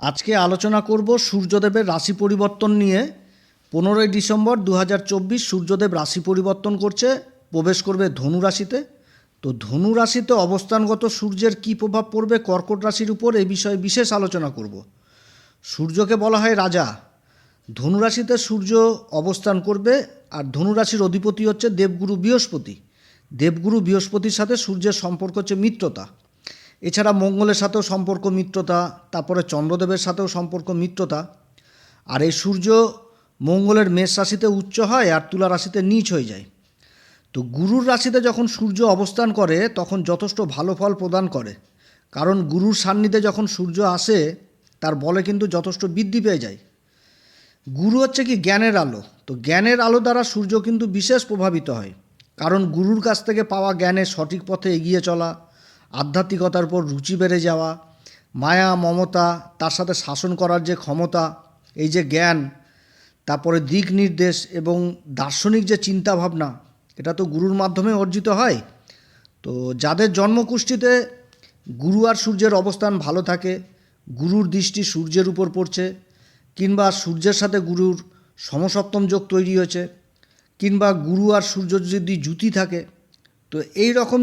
আজকে আলোচনা করব সূর্যদেবের রাশি পরিবর্তন নিয়ে। পনেরোই ডিসেম্বর দু হাজার চব্বিশ সূর্যদেব রাশি পরিবর্তন করছে, প্রবেশ করবে ধনু রাশিতে। তো ধনু রাশিতে অবস্থানগত সূর্যের কী প্রভাব পড়বে কর্কট রাশির উপর এই বিষয়ে বিশেষ আলোচনা করব। সূর্যকে বলা হয় রাজা। ধনু রাশিতে সূর্য অবস্থান করবে আর ধনু রাশির অধিপতি হচ্ছে দেবগুরু বৃহস্পতি। দেবগুরু বৃহস্পতির সাথে সূর্যের সম্পর্ক হচ্ছে মিত্রতা। এছাড়া মঙ্গলের সাথেও সম্পর্ক মিত্রতা, তারপরে চন্দ্রদেবের সাথেও সম্পর্ক মিত্রতা। আর এই সূর্য মঙ্গলের মেষ রাশিতে উচ্চ হয় আর তুলা রাশিতে নিচ হয়ে যায়। তো গুরুর রাশিতে যখন সূর্য অবস্থান করে, তখন যথেষ্ট ভালো ফল প্রদান করে। কারণ গুরুর সান্নিধ্যে যখন সূর্য আসে, তার বলে কিন্তু যথেষ্ট বৃদ্ধি পেয়ে যায়। গুরু হচ্ছে কি জ্ঞানের আলো। তো জ্ঞানের আলো দ্বারা সূর্য কিন্তু বিশেষ প্রভাবিত হয়। কারণ গুরুর কাছ থেকে পাওয়া জ্ঞানে সঠিক পথে এগিয়ে চলা আধ্যাত্মিকতার উপর রুচি বেড়ে যাওয়া, মায়া, মমতা, তার সাথে শাসন করার যে ক্ষমতা, এই যে জ্ঞান, তারপরে দিক নির্দেশ এবং দার্শনিক যে চিন্তা ভাবনা এটা তো গুরুর মাধ্যমে অর্জিত হয়। তো যাদের জন্মকুষ্ঠিতে গুরু আর সূর্যের অবস্থান ভালো থাকে, গুরুর দৃষ্টি সূর্যের উপর পড়ছে, কিংবা সূর্যের সাথে গুরুর সমসপ্তম যোগ তৈরি হয়েছে, কিংবা গুরু আর সূর্য যদি জুতি থাকে, তো এই রকম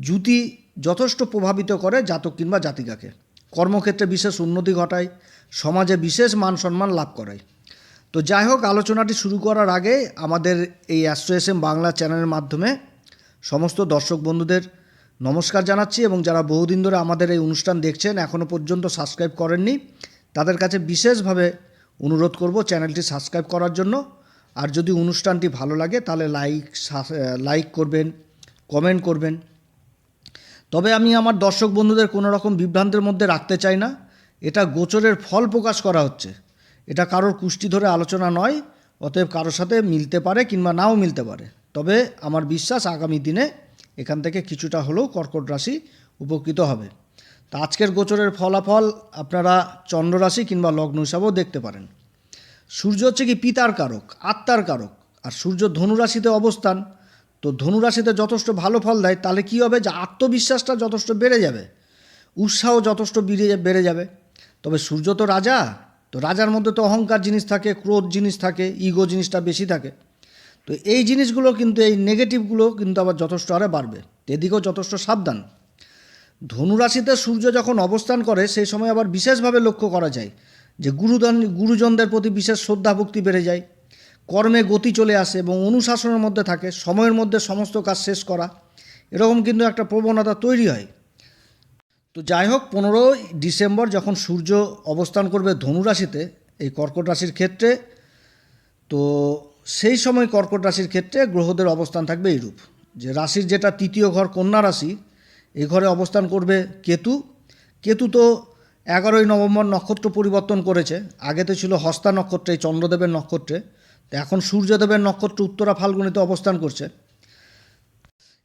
জুতি যথেষ্ট প্রভাবিত করে জাতক কিংবা জাতিকাকে। কর্মক্ষেত্রে বিশেষ উন্নতি ঘটায়, সমাজে বিশেষ মান সম্মান লাভ করায় তো যাই হোক, আলোচনাটি শুরু করার আগে আমাদের এই অ্যাস্ট্রো এম বাংলা চ্যানেলের মাধ্যমে সমস্ত দর্শক বন্ধুদের নমস্কার জানাচ্ছি এবং যারা বহুদিন ধরে আমাদের এই অনুষ্ঠান দেখছেন এখনও পর্যন্ত সাবস্ক্রাইব করেননি, তাদের কাছে বিশেষভাবে অনুরোধ করব চ্যানেলটি সাবস্ক্রাইব করার জন্য। আর যদি অনুষ্ঠানটি ভালো লাগে, তাহলে লাইক লাইক করবেন, কমেন্ট করবেন। তবে আমি আমার দর্শক বন্ধুদের কোনো রকম বিভ্রান্তের মধ্যে রাখতে চাই না। এটা গোচরের ফল প্রকাশ করা হচ্ছে। এটা কারোর কুষ্টি ধরে আলোচনা নয়, অতএব কারোর সাথে মিলতে পারে কিংবা নাও মিলতে পারে। তবে আমার বিশ্বাস আগামী দিনে এখান থেকে কিছুটা হলেও কর্কট রাশি উপকৃত হবে। তা আজকের গোচরের ফলাফল আপনারা চন্দ্র রাশি কিংবা লগ্ন হিসাবেও দেখতে পারেন। সূর্য হচ্ছে কি পিতার কারক, আত্মার কারক, আর সূর্য ধনুরাশিতে অবস্থান। তো ধনুরাশিতে যথেষ্ট ভালো ফল দেয়, তাহলে কী হবে? যে আত্মবিশ্বাসটা যথেষ্ট বেড়ে যাবে, উৎসাহ যথেষ্ট বেড়ে বেড়ে যাবে। তবে সূর্য তো রাজা, তো রাজার মধ্যে তো অহংকার জিনিস থাকে, ক্রোধ জিনিস থাকে ইগো জিনিসটা বেশি থাকে। তো এই জিনিসগুলো কিন্তু, এই নেগেটিভগুলো কিন্তু আবার যথেষ্ট আরে বাড়বে, এদিকেও যথেষ্ট সাবধান। ধনুরাশিতে সূর্য যখন অবস্থান করে, সেই সময় আবার বিশেষভাবে লক্ষ্য করা যায়, যে গুরুজন, গুরুজনদের প্রতি বিশেষ শ্রদ্ধা ভক্তি বেড়ে যায়। কর্মে গতি চলে আসে এবং অনুশাসনের মধ্যে থাকে, সময়ের মধ্যে সমস্ত কাজ শেষ করা, এরকম কিন্তু একটা প্রবণতা তৈরি হয়। তো যাই হোক, পনেরোই ডিসেম্বর যখন সূর্য অবস্থান করবে ধনুরাশিতে এই কর্কট রাশির ক্ষেত্রে, তো সেই সময় কর্কট রাশির ক্ষেত্রে গ্রহদের অবস্থান থাকবে এইরূপ, যে রাশির যেটা তৃতীয় ঘর কন্যা রাশি এই ঘরে অবস্থান করবে কেতু। কেতু তো এগারোই নভেম্বর নক্ষত্র পরিবর্তন করেছে, আগে তো ছিল হস্তা নক্ষত্রে, চন্দ্রদেবের নক্ষত্রে। এখন সূর্যদেবের নক্ষত্র উত্তরা ফাল্গুনিতে অবস্থান করছে।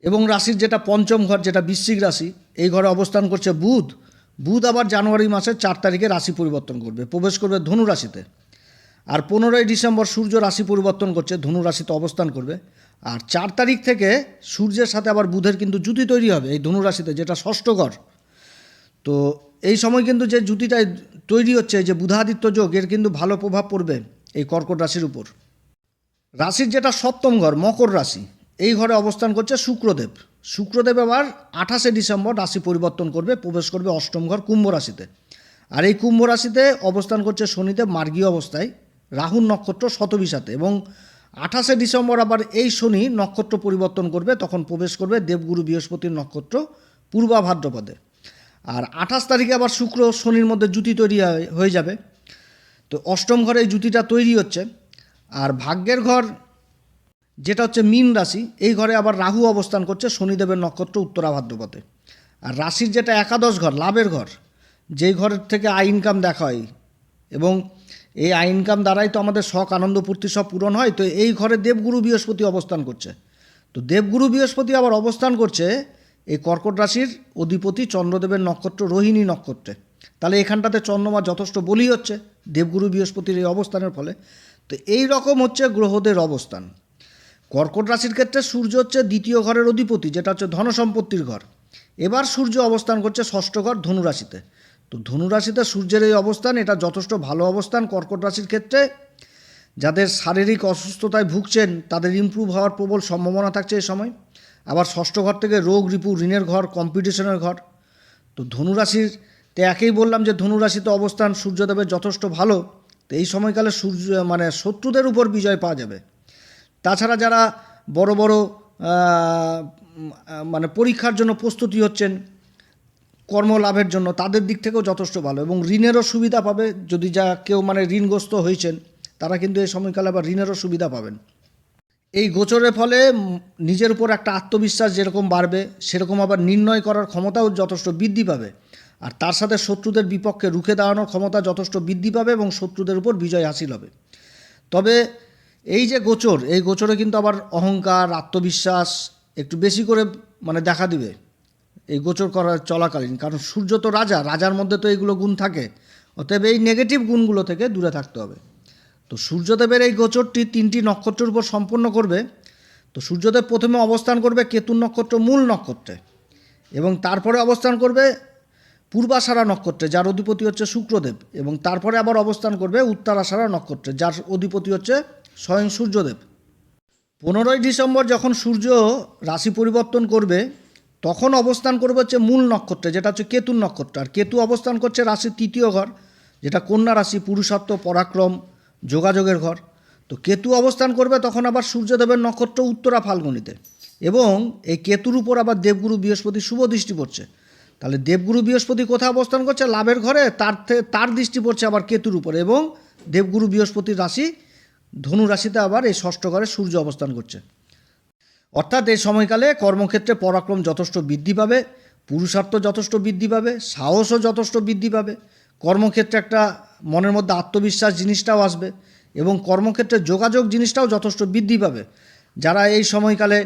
এবং রাশির যেটা পঞ্চম ঘর, যেটা বৃশ্চিক রাশি, এই ঘরে অবস্থান করছে বুধ। বুধ আবার জানুয়ারি মাসের চার তারিখে রাশি পরিবর্তন করবে, প্রবেশ করবে ধনু রাশিতে। আর পনেরোই ডিসেম্বর সূর্য রাশি পরিবর্তন করছে, ধনু রাশিতে অবস্থান করবে। আর চার তারিখ থেকে সূর্যের সাথে আবার বুধের কিন্তু জুতি তৈরি হবে, এই ধনু রাশিতে, যেটা ষষ্ঠ ঘর। তো এই সময় কিন্তু যে জুতিটা তৈরি হচ্ছে যে বুধাদিত্য যোগ, এর কিন্তু ভালো প্রভাব পড়বে এই কর্কট রাশির উপর। রাশির যেটা সপ্তম ঘর, মকর রাশি, এই ঘরে অবস্থান করছে শুক্রদেব। শুক্রদেব আবার আঠাশে ডিসেম্বর রাশি পরিবর্তন করবে, প্রবেশ করবে অষ্টম ঘর কুম্ভ রাশিতে। আর এই কুম্ভ রাশিতে অবস্থান করছে শনিদেব মার্গীয় অবস্থায়, রাহুর নক্ষত্র শতবিশাতে এবং আঠাশে ডিসেম্বর আবার এই শনি নক্ষত্র পরিবর্তন করবে, তখন প্রবেশ করবে দেবগুরু বৃহস্পতির নক্ষত্র পূর্বা ভাদ্রপদে। আর আঠাশ তারিখে আবার শুক্র শনির মধ্যে জুতি তৈরি হয়- হয়ে যাবে। তো অষ্টম ঘরে এই জুতিটা তৈরি হচ্ছে। আর ভাগ্যের ঘর, যেটা হচ্ছে মীন রাশি, এই ঘরে আবার রাহু অবস্থান করছে, শনিদেবের নক্ষত্র উত্তরা ভাদ্রপদে। আর রাশির যেটা একাদশ ঘর, লাভের ঘর, যেই ঘরের থেকে আয় ইনকাম দেখা হয়, এবং এই আয় ইনকাম দ্বারাই তো আমাদের শখ, আনন্দ পূর্তি সব পূরণ হয়, তো এই ঘরে দেবগুরু বৃহস্পতি অবস্থান করছে। তো দেবগুরু বৃহস্পতি আবার অবস্থান করছে এই কর্কট রাশির অধিপতি চন্দ্রদেবের নক্ষত্র, রোহিণী নক্ষত্রে। তাহলে এখানটাতে চন্দ্রমা যথেষ্ট বলি হচ্ছে, দেবগুরু বৃহস্পতির এই অবস্থানের ফলে। তো এই রকম হচ্ছে গ্রহদের অবস্থান। কর্কট রাশির ক্ষেত্রে সূর্য হচ্ছে দ্বিতীয় ঘরের অধিপতি, যেটা হচ্ছে ধনসম্পত্তির ঘর। এবার সূর্য অবস্থান করছে ষষ্ঠ ঘর ধনুরাশিতে। তো ধনুরাশিতে সূর্যের এই অবস্থান, এটা যথেষ্ট ভালো অবস্থান কর্কট রাশির ক্ষেত্রে। যাদের শারীরিক অসুস্থতায় ভুগছেন, তাদের ইমপ্রুভ হওয়ার প্রবল সম্ভাবনা থাকছে এই সময়। আবার ষষ্ঠ ঘর থেকে রোগ, রিপু, ঋণের ঘর কম্পিটিশনের ঘর। তো ধনুরাশির একেই বললাম যে ধনুরাশিতে অবস্থান সূর্যদেবের যথেষ্ট ভালো। তো এই সময়কালে সূর্য মানে শত্রুদের উপর বিজয় পাওয়া যাবে। তাছাড়া যারা বড় বড় মানে পরীক্ষার জন্য প্রস্তুতি হচ্ছেন, কর্মলাভের জন্য, তাদের দিক থেকেও যথেষ্ট ভালো এবং ঋণেরও সুবিধা পাবে। যদি যা কেউ মানে ঋণগ্রস্ত হয়েছেন, তারা কিন্তু এই সময়কালে আবার ঋণেরও সুবিধা পাবেন। এই গোচরের ফলে নিজের উপর একটা আত্মবিশ্বাস যেরকম বাড়বে, সেরকম আবার নির্ণয় করার ক্ষমতাও যথেষ্ট বৃদ্ধি পাবে। আর তার সাথে শত্রুদের বিপক্ষে রুখে দাঁড়ানোর ক্ষমতা যথেষ্ট বৃদ্ধি পাবে এবং শত্রুদের উপর বিজয় হাসিল হবে। তবে এই যে গোচর, এই গোচরে কিন্তু আবার অহংকার, আত্মবিশ্বাস একটু বেশি করে মানে দেখা দিবে এই গোচর করার চলাকালীন। কারণ সূর্য তো রাজা, রাজার মধ্যে তো এইগুলো গুণ থাকে। অতএব এই নেগেটিভ গুণগুলো থেকে দূরে থাকতে হবে। তো সূর্যদেবের এই গোচরটি তিনটি নক্ষত্রের উপর সম্পন্ন করবে। তো সূর্যদেব প্রথমে অবস্থান করবে কেতুর নক্ষত্র মূল নক্ষত্রে এবং তারপরে অবস্থান করবে পূর্বাষাঢ়া নক্ষত্রে, যার অধিপতি হচ্ছে শুক্রদেব, এবং তারপরে আবার অবস্থান করবে উত্তরাষাঢ়া নক্ষত্রে, যার অধিপতি হচ্ছে স্বয়ং সূর্যদেব। পনেরোই ডিসেম্বর যখন সূর্য রাশি পরিবর্তন করবে, তখন অবস্থান করবে হচ্ছে মূল নক্ষত্রে, যেটা হচ্ছে কেতুর নক্ষত্র। আর কেতু অবস্থান করছে রাশির তৃতীয় ঘর, যেটা কন্যা রাশি পুরুষত্ব পরাক্রম, যোগাযোগের ঘর। তো কেতু অবস্থান করবে তখন আবার সূর্যদেবের নক্ষত্র উত্তরা ফাল্গুনিতে, এবং এই কেতুর উপর আবার দেবগুরু বৃহস্পতি শুভ দৃষ্টি পড়ছে। তাহলে দেবগুরু বৃহস্পতি কোথায় অবস্থান করছে? লাভের ঘরে। তার তার দৃষ্টি পড়ছে আবার কেতুর উপর এবং দেবগুরু বৃহস্পতির রাশি, ধনু রাশিতে আবার এই ষষ্ঠ ঘরে সূর্য অবস্থান করছে। অর্থাৎ এই সময়কালে কর্মক্ষেত্রে পরাক্রম যথেষ্ট বৃদ্ধি পাবে, পুরুষার্থ যথেষ্ট বৃদ্ধি পাবে, সাহসও যথেষ্ট বৃদ্ধি পাবে, কর্মক্ষেত্রে একটা মনের মধ্যে আত্মবিশ্বাস জিনিসটাও আসবে এবং কর্মক্ষেত্রে যোগাযোগ জিনিসটাও যথেষ্ট বৃদ্ধি পাবে। যারা এই সময়কালে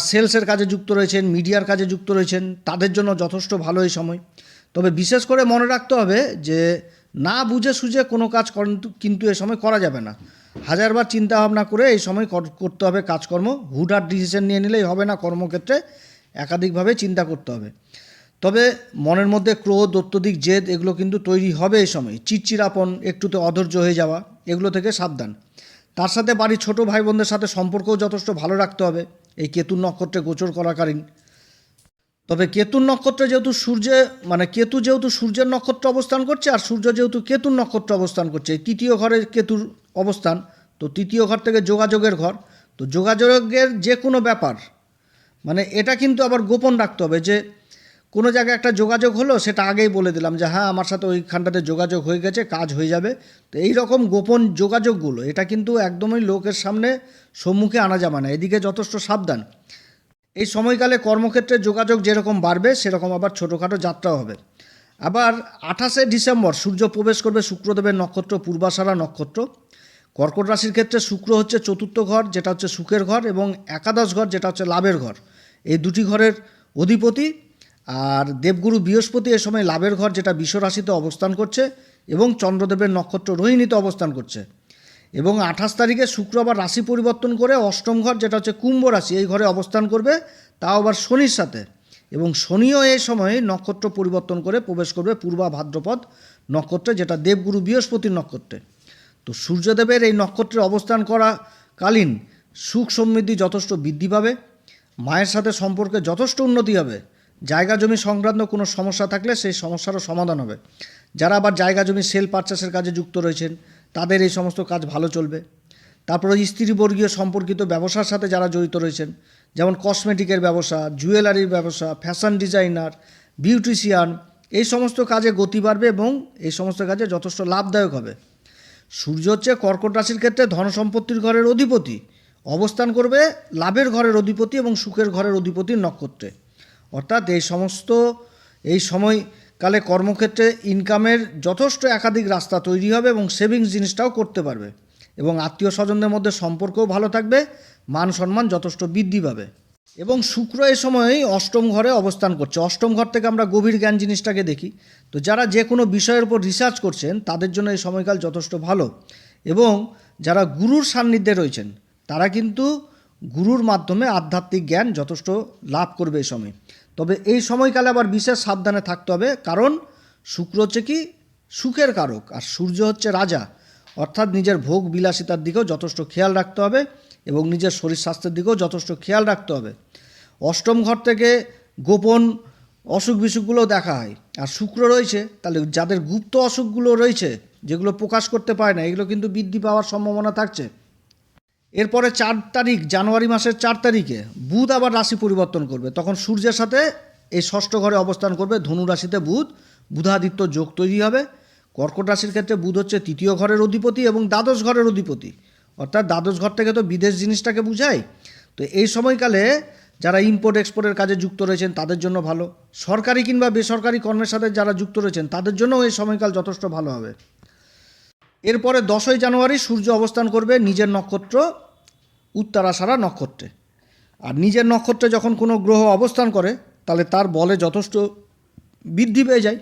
সেলসের কাজে যুক্ত রয়েছেন, মিডিয়ার কাজে যুক্ত রয়েছেন, তাদের জন্য যথেষ্ট ভালো এই সময়। তবে বিশেষ করে মনে রাখতে হবে যে, না বুঝে সুঝে কোনো কাজ কিন্তু এ সময় করা যাবে না। হাজারবার চিন্তা ভাবনা করে এই সময় কর- করতে হবে কাজকর্ম। হুডার ডিসিশন নিয়ে নিলেই হবে না কর্মক্ষেত্রে, একাধিকভাবে চিন্তা করতে হবে। তবে মনের মধ্যে ক্রোধ, অত্যধিক জেদ, এগুলো কিন্তু তৈরি হবে এই সময়। চিরচিরাপন একটুতে অধৈর্য হয়ে যাওয়া, এগুলো থেকে সাবধান। তার সাথে বাড়ির ছোট ভাই বোনদের সাথে সম্পর্কও যথেষ্ট ভালো রাখতে হবে। এই কেতুর নক্ষত্রে গোচর করাকালীন। তবে কেতুর নক্ষত্রে যেহেতু সূর্যে মানে কেতু যেহেতু সূর্যের নক্ষত্র অবস্থান করছে আর সূর্য যেহেতু কেতুর নক্ষত্র অবস্থান করছে তৃতীয় ঘরে কেতুর অবস্থান, তো তৃতীয় ঘর থেকে যোগাযোগের ঘর, তো যোগাযোগের যে কোনো ব্যাপার মানে এটা কিন্তু আবার গোপন রাখতে হবে যে কোনো জায়গায় একটা যোগাযোগ হলো, সেটা আগেই বলে দিলাম যে হ্যাঁ আমার সাথে ওইখানটাতে যোগাযোগ হয়ে গেছে, কাজ হয়ে যাবে। তো এই রকম গোপন যোগাযোগগুলো, এটা কিন্তু একদমই লোকের সামনে সম্মুখে আনা যাবে না। এদিকে যথেষ্ট সাবধান। এই সময়কালে কর্মক্ষেত্রে যোগাযোগ যেরকম বাড়বে, সেরকম আবার ছোটোখাটো যাত্রাও হবে। আবার আঠাশে ডিসেম্বর, সূর্য প্রবেশ করবে শুক্রদেবের নক্ষত্র, পূর্বাশারা নক্ষত্র। কর্কট রাশির ক্ষেত্রে শুক্র হচ্ছে চতুর্থ ঘর, যেটা হচ্ছে সুখের ঘর, এবং একাদশ ঘর, যেটা হচ্ছে লাভের ঘর। এই দুটি ঘরের অধিপতি আর দেবগুরু বৃহস্পতি এ সময় লাভের ঘর যেটা বিশ্বরাশিতে অবস্থান করছে এবং চন্দ্রদেবের নক্ষত্র রোহিণীতে অবস্থান করছে। এবং আঠাশ তারিখে শুক্রবার রাশি পরিবর্তন করে অষ্টম ঘর যেটা হচ্ছে কুম্ভ রাশি এই ঘরে অবস্থান করবে, তাও আবার শনির সাথে। এবং শনিও এই সময়ে নক্ষত্র পরিবর্তন করে প্রবেশ করবে পূর্বা ভাদ্রপদ নক্ষত্রে যেটা দেবগুরু বৃহস্পতির নক্ষত্রে। তো সূর্যদেবের এই নক্ষত্রে অবস্থান করা কালীন সুখ সমৃদ্ধি যথেষ্ট বৃদ্ধি পাবে, মায়ের সাথে সম্পর্কে যথেষ্ট উন্নতি হবে। জায়গা জমি সংক্রান্ত কোনো সমস্যা থাকলে সেই সমস্যারও সমাধান হবে। যারা আবার জায়গা জমি সেল পারচেসের কাজে যুক্ত রয়েছেন, তাদের এই সমস্ত কাজ ভালো চলবে। তারপরে স্ত্রীবর্গীয় সম্পর্কিত ব্যবসার সাথে যারা জড়িত রয়েছেন, যেমন কসমেটিকের ব্যবসা জুয়েলারির ব্যবসা ফ্যাশন ডিজাইনার বিউটিশিয়ান এই সমস্ত কাজে গতি বাড়বে এবং এই সমস্ত কাজে যথেষ্ট লাভদায়ক হবে। সূর্য হচ্ছে কর্কট রাশির ক্ষেত্রে ধন সম্পত্তির ঘরের অধিপতি। অবস্থান করবে লাভের ঘরের অধিপতি এবং সুখের ঘরের অধিপতির নক্ষত্রে। অর্থাৎ এই সমস্ত, এই সময়কালে কর্মক্ষেত্রে ইনকামের যথেষ্ট একাধিক রাস্তা তৈরি হবে এবং সেভিংস জিনিসটাও করতে পারবে এবং আত্মীয় স্বজনদের মধ্যে সম্পর্কও ভালো থাকবে মান সম্মান যথেষ্ট বৃদ্ধি পাবে। এবং শুক্র এ সময়ই অষ্টম ঘরে অবস্থান করছে। অষ্টম ঘর থেকে আমরা গভীর জ্ঞান জিনিসটাকে দেখি। তো যারা যে কোনো বিষয়ের উপর রিসার্চ করছেন, তাদের জন্য এই সময়কাল যথেষ্ট ভালো। এবং যারা গুরুর সান্নিধ্যে রয়েছেন, তারা কিন্তু গুরুর মাধ্যমে আধ্যাত্মিক জ্ঞান যথেষ্ট লাভ করবে এই সময়। তবে এই সময়কালে আবার বিশেষ সাবধানে থাকতে হবে, কারণ শুক্র হচ্ছে কি? সুখের কারক আর সূর্য হচ্ছে রাজা। অর্থাৎ নিজের ভোগ বিলাসিতার দিকেও যথেষ্ট খেয়াল রাখতে হবে এবং নিজের শরীর স্বাস্থ্যের দিকেও যথেষ্ট খেয়াল রাখতে হবে। অষ্টম ঘর থেকে গোপন অসুখ বিসুখগুলো দেখা হয়। আর শুক্র রয়েছে, তাহলে যাদের গুপ্ত অসুখগুলো রয়েছে, যেগুলো প্রকাশ করতে পারে না, এগুলো কিন্তু বৃদ্ধি পাওয়ার সম্ভাবনা থাকছে। এরপরে চার তারিখ, জানুয়ারি মাসের চার তারিখে বুধ আবার রাশি পরিবর্তন করবে। তখন সূর্যের সাথে এই ষষ্ঠ ঘরে অবস্থান করবে ধনু রাশিতে বুধ। বুধাদিত্য যোগ তৈরি হবে। কর্কট রাশির ক্ষেত্রে বুধ হচ্ছে তৃতীয় ঘরের অধিপতি এবং দ্বাদশ ঘরের অধিপতি। অর্থাৎ দ্বাদশ ঘর থেকে তো বিদেশ জিনিসটাকে বুঝায় তো এই সময়কালে যারা ইম্পোর্ট এক্সপোর্টের কাজে যুক্ত রয়েছেন, তাদের জন্য ভালো। সরকারি কিংবা বেসরকারি কর্মের সাথে যারা যুক্ত রয়েছেন, তাদের জন্যও এই সময়কাল যথেষ্ট ভালো হবে। এরপরে দশই জানুয়ারি সূর্য অবস্থান করবে নিজের নক্ষত্র উত্তরাষাঢ়া নক্ষত্রে। আর নিজের নক্ষত্রে যখন কোনো গ্রহ অবস্থান করে, তাহলে তার বলে যথেষ্ট বৃদ্ধি পেয়ে যায়।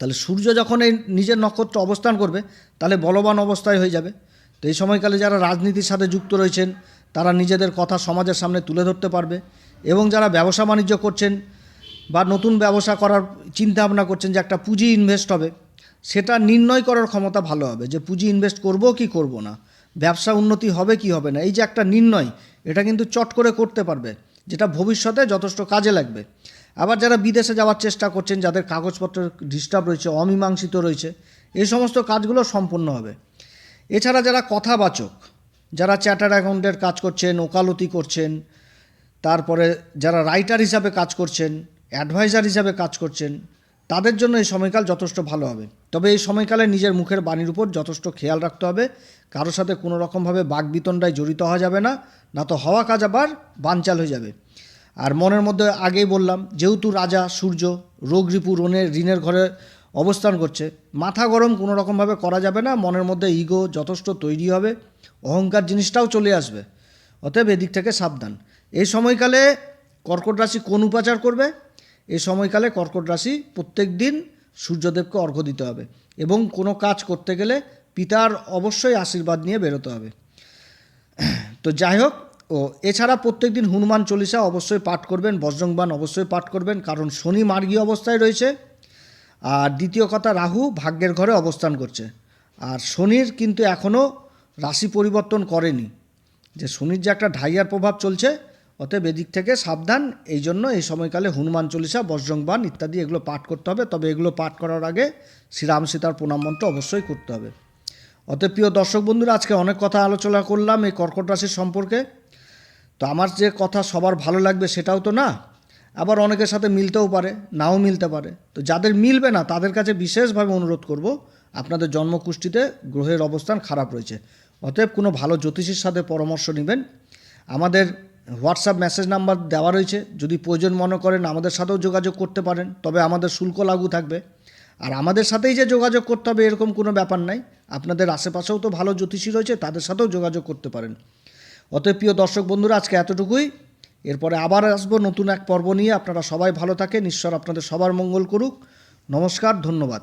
তাহলে সূর্য যখন এই নিজের নক্ষত্র অবস্থান করবে, তাহলে বলবান অবস্থায় হয়ে যাবে। তো এই সময়কালে যারা রাজনীতির সাথে যুক্ত রয়েছেন, তারা নিজেদের কথা সমাজের সামনে তুলে ধরতে পারবে এবং যারা ব্যবসা বাণিজ্য করছেন বা নতুন ব্যবসা করার চিন্তা ভাবনা করছেন যে একটা পুঁজি ইনভেস্ট হবে সেটা নির্ণয় করার ক্ষমতা ভালো হবে যে পুঁজি ইনভেস্ট করব কি করব না, ব্যবসা উন্নতি হবে কি হবে না, এই যে একটা নির্ণয়, এটা কিন্তু চট করে করতে পারবে, যেটা ভবিষ্যতে যথেষ্ট কাজে লাগবে। আবার যারা বিদেশে যাওয়ার চেষ্টা করছেন, যাদের কাগজপত্রের ডিস্টার্ব রয়েছে, অমীমাংসিত রয়েছে, এই সমস্ত কাজগুলো সম্পূর্ণ হবে। এছাড়া যারা কথাবাচক, যারা চ্যাটার অ্যাকাউন্টের কাজ করছেন, ওকালতি করছেন, তারপরে যারা রাইটার হিসাবে কাজ করছেন, অ্যাডভাইজার হিসাবে কাজ করছেন তাদের জন্য এই সময়কাল যথেষ্ট ভালো হবে। তবে এই সময়কালে নিজের মুখের বাণীর উপর যথেষ্ট খেয়াল রাখতে হবে। কারোর সাথে কোনো রকমভাবে বাগবিতণ্ডায় জড়িত হওয়া যাবে না না তো হওয়া কাজ আবার বানচাল হয়ে যাবে। আর মনের মধ্যে আগেই বললাম, যেহেতু রাজা, সূর্য রোগ রিপু রণের ঋণের ঘরে অবস্থান করছে, মাথা গরম কোনো রকমভাবে করা যাবে না, মনের মধ্যে ইগো যথেষ্ট তৈরি হবে, অহংকার জিনিসটাও চলে আসবে। অতএব এদিক থেকে সাবধান। এই সময়কালে কর্কট রাশি কোন উপাচার করবে? এই সময়কালে কর্কট রাশি প্রত্যেক দিন সূর্যদেবকে অর্ঘ্য দিতে হবে এবং কোনো কাজ করতে গেলে পিতার অবশ্যই আশীর্বাদ নিয়ে বেরোতে হবে। তো যাই হোক, ও, এছাড়া প্রত্যেক দিন হনুমান চল্লিশা অবশ্যই পাঠ করবেন বজ্রংবান অবশ্যই পাঠ করবেন, কারণ শনি মার্গী অবস্থায় রয়েছে। আর দ্বিতীয় কথা, রাহু ভাগ্যের ঘরে অবস্থান করছে। আর শনির কিন্তু এখনও রাশি পরিবর্তন করেনি। যে শনির যে একটা ঢাইয়ার প্রভাব চলছে অতএব এদিক থেকে সাবধান। এই জন্য এই সময়কালে হনুমান চল্লিশা বজ্রংবান ইত্যাদি এগুলো পাঠ করতে হবে। তবে এগুলো পাঠ করার আগে শ্রীরাম সীতার প্রণাম মন্ত্র অবশ্যই করতে হবে। অতএব প্রিয় দর্শক বন্ধুরা, আজকে অনেক কথা আলোচনা করলাম এই কর্কট রাশির সম্পর্কে। তো আমার যে কথা সবার ভালো লাগবে সেটাও তো না, আবার অনেকের সাথে মিলতেও পারে, নাও মিলতে পারে। তো যাদের মিলবে না, তাদের কাছে বিশেষভাবে অনুরোধ করব, আপনাদের জন্মকুষ্ঠিতে গ্রহের অবস্থান খারাপ রয়েছে। অতএব কোনো ভালো জ্যোতিষীর সাথে পরামর্শ নেবেন। আমাদের হোয়াটসঅ্যাপ মেসেজ নাম্বার দেওয়া রয়েছে। যদি প্রয়োজন মনে করেন আমাদের সাথেও যোগাযোগ করতে পারেন, তবে আমাদের শুল্ক লাগু থাকবে। আর আমাদের সাথেই যে যোগাযোগ করতে হবে এরকম কোনো ব্যাপার নাই। আপনাদের আশেপাশেও তো ভালো জ্যোতিষী রয়েছে, তাদের সাথেও যোগাযোগ করতে পারেন। অতএব প্রিয় দর্শক বন্ধুরা, আজকে এতটুকুই। এরপরে আবার আসব নতুন এক পর্ব নিয়ে। আপনারা সবাই ভালো থাকেন। ঈশ্বর আপনাদের সবার মঙ্গল করুক। নমস্কার, ধন্যবাদ।